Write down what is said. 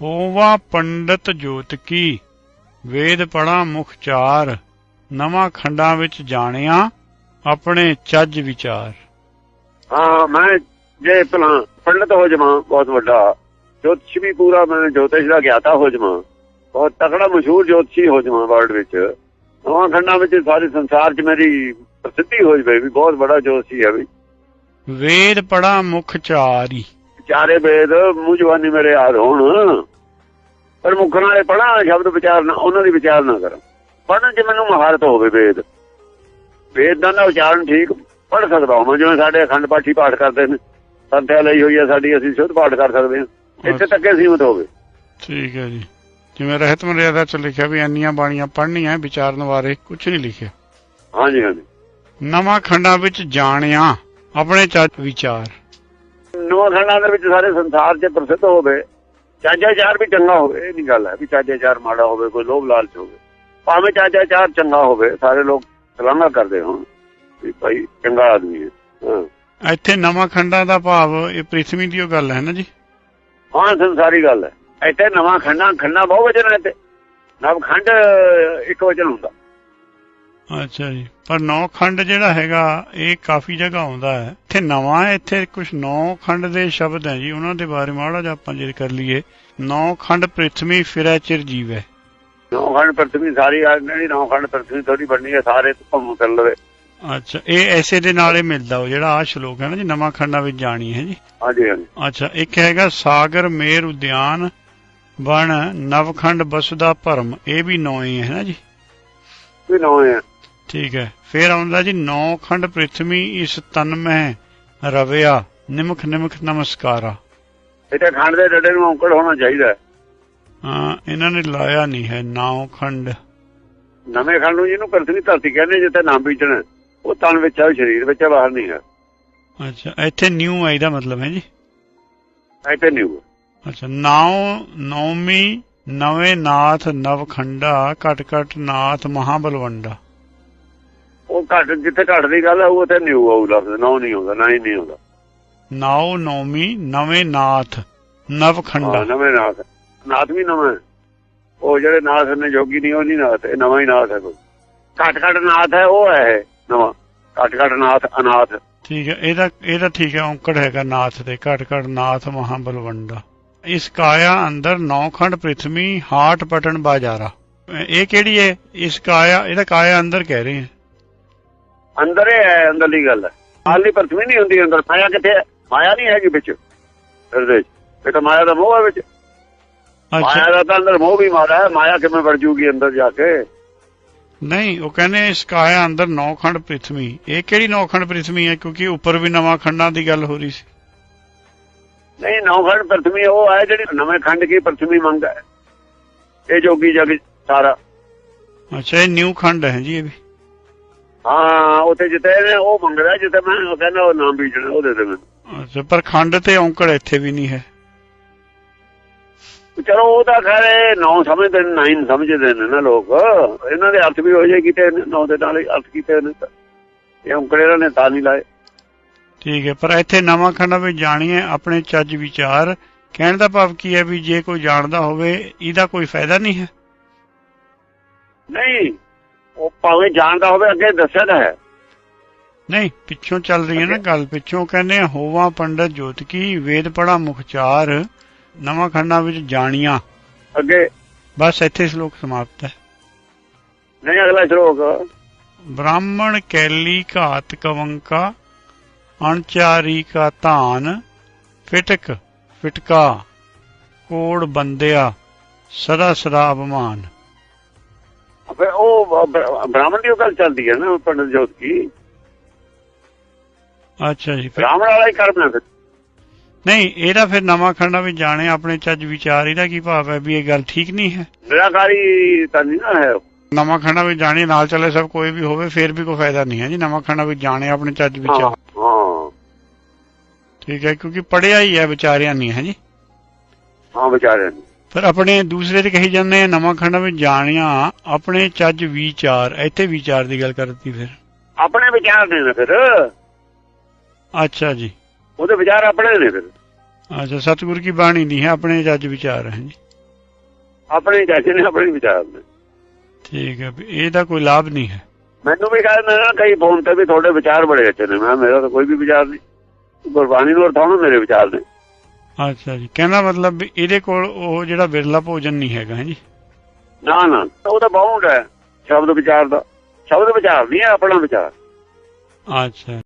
ਹੋਵਾ ਪੰਡਤ ਜੋਤ ਕੀ? ਵੇਦ ਪੜਾ ਮੁਖ ਚਾਰ ਨਵਾਂ ਖੰਡਾਂ ਵਿੱਚ ਜਾਣਿਆ ਆਪਣੇ ਚੱਜ ਵਿਚਾਰ। ਹਾਂ ਮੈਂ ਜੇ ਭਲਾ ਪੰਡਤ ਹੋ ਜਾਵਾਂ ਬਹੁਤ ਵੱਡਾ। ਜੋਤਿਸ਼ ਵੀ ਪੂਰਾ ਮੈਂ ਜੋਤਿਸ਼ ਦਾ ਗਿਆਤਾ ਹੋ ਜਾਵਾਂ। ਬਹੁਤ ਤਕੜਾ ਮਸ਼ਹੂਰ ਜੋਤਸ਼ੀ ਹੋ ਜਾਵਾਂ ਵਰਲਡ ਵਿੱਚ। ਨਵਾਂ ਖੰਡਾਂ ਵਿੱਚ ਸਾਰੇ ਸੰਸਾਰ 'ਚ ਮੇਰੀ ਪ੍ਰਸਿੱਧੀ ਹੋ ਜਾਵੇ ਵੀ ਬਹੁਤ ਬੜਾ ਜੋਤਸ਼ੀ ਹੈ ਵੀ। ਵੇਦ ਪੜਾ ਮੁਖ ਚਾਰੀ ਚਾਰੇ ਵੇਦ ਮੂੰਹ ਜਵਾਨੀ ਮੇਰੇ ਯਾਦ ਹੋਣ। ਪਰ ਮੁੱਖ ਨਾਲੇ ਪੜਾਂ ਸ਼ਬਦ ਵਿਚਾਰ ਨਾ ਉਹਨਾਂ ਦੀ ਵਿਚਾਰ ਨਾ ਕਰਾਂ। ਪੜਨ 'ਚ ਮੈਨੂੰ ਮਹਾਰਤ ਹੋਵੇ ਵੇਦ। ਵੇਦਾਂ ਦਾ ਉਚਾਰਨ ਠੀਕ ਪੜ ਸਕਦਾ ਹਾਂ ਜਿਵੇਂ ਸਾਡੇ ਅਖੰਡ ਪਾਠੀ ਪਾਠ ਕਰਦੇ ਨੇ। ਸੰਥਿਆ ਲਈ ਹੋਈ ਹੈ ਸਾਡੀ ਅਸੀਂ ਸ਼ੁੱਧ ਪਾਠ ਕਰ ਸਕਦੇ ਹਾਂ। ਇੱਥੇ ਤੱਕ ਸੀਮਤ ਹੋਵੇ। ਠੀਕ ਹੈ ਜੀ। ਜਿਵੇਂ ਰਹਿਤ ਮਰਿਆਦਾ ਚ ਲਿਖਿਆ ਵੀ ਇੰਨੀਆਂ ਬਾਣੀਆਂ ਪੜ੍ਹਨੀਆਂ ਵਿਚਾਰਨ ਬਾਰੇ ਕੁਝ ਨਹੀਂ ਲਿਖਿਆ। ਹਾਂਜੀ ਹਾਂਜੀ। ਨਵਾਂ ਖੰਡਾਂ ਵਿੱਚ ਜਾਣਿਆ ਆਪਣੇ ਚੱਜ ਵਿਚਾਰ। ਨਵਾਂ ਖੰਡਾਂ ਦੇ ਵਿੱਚ ਸਾਰੇ ਸੰਸਾਰ 'ਚ ਪ੍ਰਸਿੱਧ ਹੋਵੇ ਚਾਜਾ ਚਾਰ ਵੀ ਚੰਗਾ ਹੋਵੇ ਇਹ ਨਹੀਂ ਗੱਲ ਹੈ ਵੀ ਚਾਜਾ ਚਾਰ ਮਾੜਾ ਹੋਵੇ ਕੋਈ ਲੋਭ ਲਾਲਚ ਹੋਵੇ। ਭਾਵੇਂ ਚਾਜਾ ਚਾਰ ਚੰਗਾ ਹੋਵੇ ਸਾਰੇ ਲੋਕ ਸਲਾਮਾ ਕਰਦੇ ਹੋਣ ਵੀ ਭਾਈ ਚੰਗਾ ਆਦਮੀ ਹੈ। ਇੱਥੇ ਨਵਾਂ ਖੰਡਾਂ ਦਾ ਭਾਵ ਇਹ ਪ੍ਰਿਥਵੀ ਦੀ ਉਹ ਗੱਲ ਹੈ ਨਾ ਜੀ? ਹਾਂ ਸੰਸਾਰੀ ਗੱਲ ਹੈ। ਇੱਥੇ ਨਵਾਂ ਖੰਡਾ ਖੰਡਾ ਬਹੁ ਵਚਨ ਹੈ ਤੇ ਨਵ ਖੰਡ ਇੱਕ ਵਚਨ ਹੁੰਦਾ। ਅੱਛਾ ਜੀ। ਪਰ ਨੌ ਖੰਡ ਜਿਹੜਾ ਹੈਗਾ ਇਹ ਕਾਫੀ ਜਗ੍ਹਾ ਆਉਂਦਾ ਹੈ। ਇੱਥੇ ਨਵਾਂ ਇੱਥੇ ਕੁਝ ਨੌ ਖੰਡ ਦੇ ਸ਼ਬਦ ਹੈ ਜੀ। ਉਹਨਾਂ ਦੇ ਬਾਰੇ ਮਾੜਾ ਜਿਹਾ ਆਪਾਂ ਜੇ ਕਰ ਲਈਏ। ਨੌ ਖੰਡ ਪ੍ਰਿਥਵੀ ਫਿਰੈ ਚਿਰ ਜੀਵੈ। ਨੌ ਖੰਡ ਪ੍ਰਥਮੀ ਸਾਰੀ ਆ ਨਹੀਂ ਨੌ ਖੰਡ ਪ੍ਰਥਮੀ ਥੋੜੀ ਬਣਨੀ ਹੈ ਸਾਰੇ ਭੰਮ ਕਰ ਲਵੇ। ਅੱਛਾ ਇਹ ਐਸੇ ਦੇ ਨਾਲ ਹੀ ਮਿਲਦਾ ਉਹ ਜਿਹੜਾ ਆ ਸ਼ਲੋਕ ਹੈ ਨਾ ਜੀ ਨਵਾਂ ਖੰਡਾਂ ਵਿੱਚ ਜਾਣੀ ਹੈ ਜੀ। ਹਾਂਜੀ ਹਾਂਜੀ। ਅੱਛਾ ਇੱਕ ਹੈਗਾ ਸਾਗਰ ਮੇਰ ਉਦਿਆਨ ਬਣ ਨਵਖੰਡ ਬਸੁਦਾ ਭਰਮ। ਇਹ ਵੀ ਨੌ ਹੀ ਹੈ ਨਾ ਜੀ। ਵੀ ਨੌ ਹੈ। ਠੀਕ ਹੈ। ਫਿਰ ਆਉਂਦਾ ਜੀ ਨੌ ਖੰਡ ਪ੍ਰਿਥਵੀ ਇਸ ਤਨ ਮਹਿ ਰਵਿਆ। ਨਿਮਖ ਨਿਮਖ ਨਮਸਕਾਰਾ। ਇੱਥੇ ਖੰਡ ਦੇ ਡੱਡੇ ਨੂੰ ਔਂਕੜ ਹੋਣਾ ਚਾਹੀਦਾ ਹੈ। ਇਹਨਾਂ ਨੇ ਲਾਇਆ ਨਹੀਂ ਹੈ ਨੌ ਖੰਡ। ਨਵੇਂ ਖੰਡ ਨੂੰ ਜਿਹਨੂੰ ਪ੍ਰਥਮੀ ਧਰਤੀ ਕਹਿੰਦੇ ਜਿੱਥੇ ਨਾਮ ਬੀਜਣਾ ਉਹ ਤਨ ਵਿੱਚ ਉਹ ਸਰੀਰ ਵਿੱਚ ਬਾਹਰ ਨਹੀਂ ਹੈ। ਅੱਛਾ ਇੱਥੇ ਨਿਊ ਹੈ ਇਹਦਾ ਮਤਲਬ ਹੈ ਜੀ? ਇੱਥੇ ਹੋਊਗਾ ਅੱਛਾ ਨੌ ਨੌਮੀ ਨਵੇਂ ਨਾਥ ਨਵਖੰਡਾ ਘਟ ਘਟ ਨਾਥ ਮਹਾਬਲਵੰਡਾ। ਉਹ ਘੱਟ ਜਿੱਥੇ ਘੱਟ ਦੀ ਗੱਲ ਹੈ ਉਹ ਉੱਥੇ ਨਹੀਂ ਹੋਊਗਾ ਲਫ਼ਜ਼ ਨੌ ਨਹੀਂ ਹੁੰਦਾ ਨਾ ਹੀ ਨਹੀਂ ਹੁੰਦਾ ਨੌ ਨੌਮੀ ਨਵੇਂ ਨਾਥ ਹਾਂ, ਨਵਖੰਡਾ ਨਵੇਂ ਨਾਥ। ਨਾਥ ਵੀ ਨਵਾਂ। ਉਹ ਜਿਹੜੇ ਨਾਥ ਨੇ ਜੋਗੀ ਨਹੀਂ ਉਹ ਨਹੀਂ ਨਾਥ ਇਹ ਨਵਾਂ ਹੀ ਨਾਥ ਹੈ ਕੋਈ। ਘੱਟ ਘੱਟ ਨਾਥ ਹੈ ਉਹ ਹੈ ਨਵਾਂ। ਘੱਟ ਘੱਟ ਨਾਥ ਅਨਾਥ। ਠੀਕ ਹੈ ਇਹਦਾ ਇਹਦਾ ਠੀਕ ਹੈ ਔਂਕੜ ਹੈਗਾ ਨਾਥ ਦੇ ਘਟ ਘਟ ਨਾਥ ਮਹਾਬਲਵੰਡਾ। ਇਸ ਕਾਇਆ ਅੰਦਰ ਨੌਖੰਡ ਪ੍ਰਿਥਵੀ ਹਾਟ ਪਟਨ ਬਾਜਾਰਾ। ਇਹ ਕਿਹੜੀ ਹੈ? ਇਸ ਕਾਇਆ ਇਹਦਾ ਕਾਇਆ ਅੰਦਰ ਕਹਿ ਰਹੇ ਹੈ। ਅੰਦਰ ਹੀ ਅੰਦਰਲੀ ਗੱਲ ਹੈ। ਹਾਲੀ ਪ੍ਰਥਮੀ ਨਹੀਂ ਹੁੰਦੀ ਅੰਦਰ। ਮਾਇਆ ਕਿੱਥੇ ਮਾਇਆ ਨਹੀਂ ਹੈਗੀ ਵਿੱਚ। ਹਿਰਦੇ 'ਚ। ਇਹ ਤਾਂ ਮਾਇਆ ਦਾ ਮੋਹ ਹੈ ਵਿੱਚ। ਮਾਇਆ ਦਾ ਤਾਂ ਅੰਦਰ ਮੋਹ ਵੀ ਮਾਰਾ ਹੈ। ਮਾਇਆ ਕਿਵੇਂ ਵੜ ਜੂਗੀ ਅੰਦਰ ਜਾ ਕੇ? ਨਹੀਂ ਉਹ ਕਹਿੰਦੇ ਇਸ ਕਾਇਆ ਅੰਦਰ ਨੌਖੰਡ ਪ੍ਰਿਥਵੀ। ਇਹ ਕਿਹੜੀ ਨੌਖੰਡ ਪ੍ਰਿਥਵੀ ਹੈ? ਕਿਉਂਕਿ ਉੱਪਰ ਵੀ ਨਵਾਂ ਖੰਡਾਂ ਦੀ ਗੱਲ ਹੋ ਰਹੀ ਸੀ। ਨਹੀਂ ਨੌਖੰਡ ਪ੍ਰਥਮੀ ਉਹ ਹੈ ਜਿਹੜੀ ਨਵੇਂ ਖੰਡ ਕੀ ਪ੍ਰਥਮੀ ਮੰਗ ਹੈ। ਇਹ ਜੋਗੀ ਜਗ ਸਾਰਾ। ਅੱਛਾ ਇਹ ਨਿਊ ਖੰਡ ਹੈ ਜੀ ਇਹ ਵੀ। ਹਾਂ ਉੱਥੇ ਜਿੱਤੇ ਨੇ ਉਹ ਮੰਗਦਾ ਜਿੱਥੇ ਮੈਂ ਉਹ ਕਹਿੰਦਾ ਉਹ ਨਾਮ ਬੀਜਣਾ ਉਹ ਦੇ ਦੇ ਮੈਨੂੰ। ਅੱਛਾ ਪਰ ਖੰਡ ਤੇ ਔਂਕੜ ਇੱਥੇ ਵੀ ਨਹੀਂ ਹੈ। ਚਲੋ ਉਹ ਤਾਂ ਖੈਰ ਨੌ ਸਮਝਦੇ ਨੇ ਨਾਈਨ ਸਮਝਦੇ ਨੇ ਨਾ ਲੋਕ। ਇਹਨਾਂ ਦੇ ਅਰਥ ਵੀ ਹੋ ਜਾਏ ਕਿਤੇ ਨੌ ਦੇ ਨਾਲ ਅਰਥ ਕੀਤੇ ਨੇ ਤਾਂ। ਇਹ ਇਹਨਾਂ ਨੇ ਤਾਂ ਨਹੀਂ ਲਾਏ। ਠੀਕ ਹੈ ਪਰ ਇੱਥੇ ਨਵਾਂ ਖੰਡ ਵਿੱਚ ਜਾਣੀਏ ਆਪਣੇ ਚੱਜ ਵਿਚਾਰ। ਕਹਿਣ ਦਾ ਭਾਵ ਕੀ ਹੈ ਵੀ ਜੇ ਕੋਈ ਜਾਣਦਾ ਹੋਵੇ ਇਹਦਾ ਕੋਈ ਫਾਇਦਾ ਨਹੀਂ ਹੈ? ਨਹੀਂ ਉਹ ਭਾਵੇਂ ਜਾਣਦਾ ਹੋਵੇ ਅੱਗੇ ਦੱਸਿਆ ਤਾਂ ਹੈ। ਨਹੀਂ ਪਿੱਛੋਂ ਚੱਲ ਰਹੀ ਹੈ ਨਾ ਗੱਲ ਪਿੱਛੋਂ ਕਹਿੰਦੇ ਆ, ਹੋਵਾ ਪੰਡਤ ਜੋਤ ਕੀ ਵੇਦ ਪੜਾ ਮੁਖਚਾਰ ਨਵਾਂ ਖੰਡਾਂ ਵਿੱਚ ਜਾਣੀਆਂ। ਅੱਗੇ। ਬਸ ਇੱਥੇ ਸ਼ਲੋਕ ਸਮਾਪਤ ਹੈ। ਨਹੀਂ ਅਗਲਾ ਸ਼ਲੋਕ। ਬ੍ਰਾਹਮਣ ਕੈਲੀ ਘਾਤ ਕਵੰਕਾ ਅਣਚਾਰੀ ਕਾ ਧਾਨ ਫਿਟਕ ਫਿਟਕਾ ਕੋੜ ਬੰਦਿਆ ਸਦਾ ਸਦਾ ਅਪਮਾਨ। ਫਿਰ ਉਹ ਬ੍ਰ- ਬ੍ਰਾਹਮਣ ਦੀ ਗੱਲ ਚੱਲਦੀ ਹੈ ਨਾ ਪੰਡਤ ਜੋਤ ਕੀ? ਅੱਛਾ ਜੀ ਬ੍ਰਾਹਮਣ ਵਾਲਾ ਹੀ ਕਰਮ ਫਿਰ। ਨਹੀਂ ਇਹਦਾ ਫਿਰ ਨਵਾਂ ਖੰਡਾ ਵਿੱਚ ਜਾਣੇ ਆਪਣੇ ਚੱਜ ਵਿਚਾਰ ਇਹਦਾ ਕੀ ਭਾਵ ਹੈ ਵੀ ਇਹ ਗੱਲ ਠੀਕ ਨਹੀਂ ਹੈ? ਨਿਰਾਕਾਰੀ ਤਾਂ ਨਹੀਂ ਨਾ ਹੈ ਨਵਾਂ ਖੰਡਾ ਵਿੱਚ ਜਾਣੇ ਨਾਲ ਚੱਲੇ ਸਭ ਕੋਈ ਵੀ ਹੋਵੇ ਫਿਰ ਵੀ ਕੋਈ ਫਾਇਦਾ ਨਹੀਂ ਹੈ ਜੀ। ਨਵਾਂ ਖੰਡਾ ਵਿੱਚ ਜਾਣੇ ਆਪਣੇ ਚੱਜ ਵਿਚਾਰ। ਹਾਂ। ਠੀਕ ਹੈ ਕਿਉਂਕਿ ਪੜਿਆ ਹੀ ਹੈ ਵਿਚਾਰਿਆ ਨਹੀਂ ਹੈ ਜੀ। ਹਾਂ ਵਿਚਾਰੇ ਨੇ। ਫਿਰ ਆਪਣੇ ਦੂਸਰੇ ਤੇ ਕਹੀ ਜਾਂਦੇ ਆ ਨਵਾਂ ਖੰਡਾ ਵਿੱਚ ਜਾਣਿਆ ਆਪਣੇ ਚੱਜ ਵਿਚਾਰ ਇੱਥੇ ਵਿਚਾਰ ਦੀ ਗੱਲ ਕਰਤੀ ਫਿਰ। ਆਪਣੇ ਵਿਚਾਰ ਨਾ ਫਿਰ। ਅੱਛਾ ਜੀ। ਉਹਦੇ ਵਿਚਾਰ ਆਪਣੇ ਨੇ ਫਿਰ। ਅੱਛਾ ਸਤਿਗੁਰ ਕੀ ਬਾਣੀ ਨਹੀਂ ਹੈ ਆਪਣੇ ਜੱਜ ਵਿਚਾਰ ਹੈ ਜੀ। ਆਪਣੇ ਜੱਜ ਨੇ ਆਪਣੇ ਵਿਚਾਰ ਨੇ। ਠੀਕ ਹੈ ਵੀ ਇਹਦਾ ਕੋਈ ਲਾਭ ਨਹੀਂ ਹੈ। ਮੈਨੂੰ ਵੀ ਕਹਿੰਦੇ ਨਾ ਕਈ ਫੋਨ ਤੇ ਵੀ ਤੁਹਾਡੇ ਵਿਚਾਰ ਬੜੇ ਅੱਛੇ ਨੇ। ਮੈਂ ਮੇਰਾ ਤਾਂ ਕੋਈ ਵੀ ਵਿਚਾਰ ਨਹੀਂ। ਗੁਰਬਾਣੀ ਨੂੰ ਅਰਥਾਉਣ ਮੇਰੇ ਵਿਚਾਰ ਨੇ। ਅੱਛਾ ਜੀ। ਕਹਿੰਦਾ ਮਤਲਬ ਵੀ ਇਹਦੇ ਕੋਲ ਉਹ ਜਿਹੜਾ ਬਿਰਲਾ ਭੋਜਨ ਨਹੀਂ ਹੈਗਾ ਹੈ ਜੀ? ਨਾ ਨਾ। ਉਹ ਤਾਂ ਬਾਉਂਡ ਹੈ ਸ਼ਬਦ ਵਿਚਾਰ ਦਾ। ਸ਼ਬਦ ਵਿਚਾਰ ਨਹੀਂ ਹੈ ਆਪਣਾ ਵਿਚਾਰ। ਅੱਛਾ।